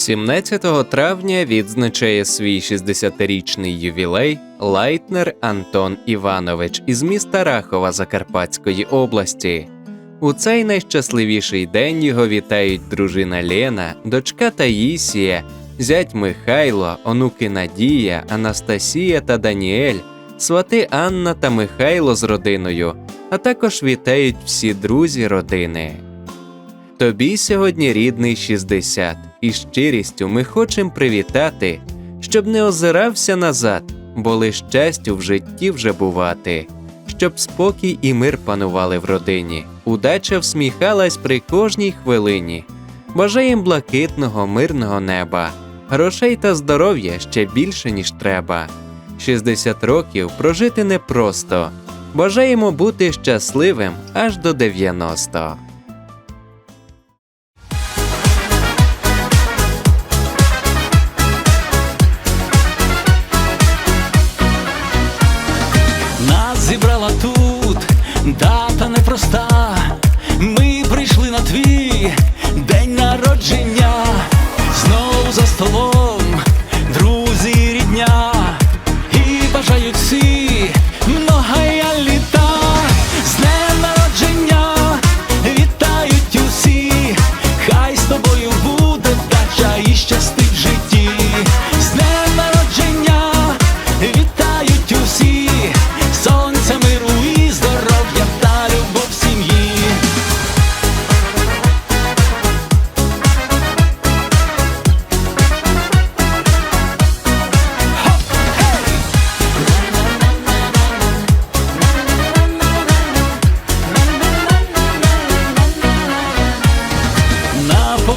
17 травня відзначає свій 60-річний ювілей Лайтнер Антон Іванович із міста Рахова Закарпатської області. У цей найщасливіший день його вітають дружина Лена, дочка Таїсія, зять Михайло, онуки Надія, Анастасія та Даніель, свати Анна та Михайло з родиною, а також вітають всі друзі родини. Тобі сьогодні рідний 60, і щирістю ми хочемо привітати, щоб не озирався назад, бо лиш щастю в житті вже бувати, щоб спокій і мир панували в родині, удача всміхалась при кожній хвилині. Бажаєм блакитного, мирного неба, грошей та здоров'я ще більше, ніж треба. 60 років прожити непросто. Бажаємо бути щасливим аж до 90. дата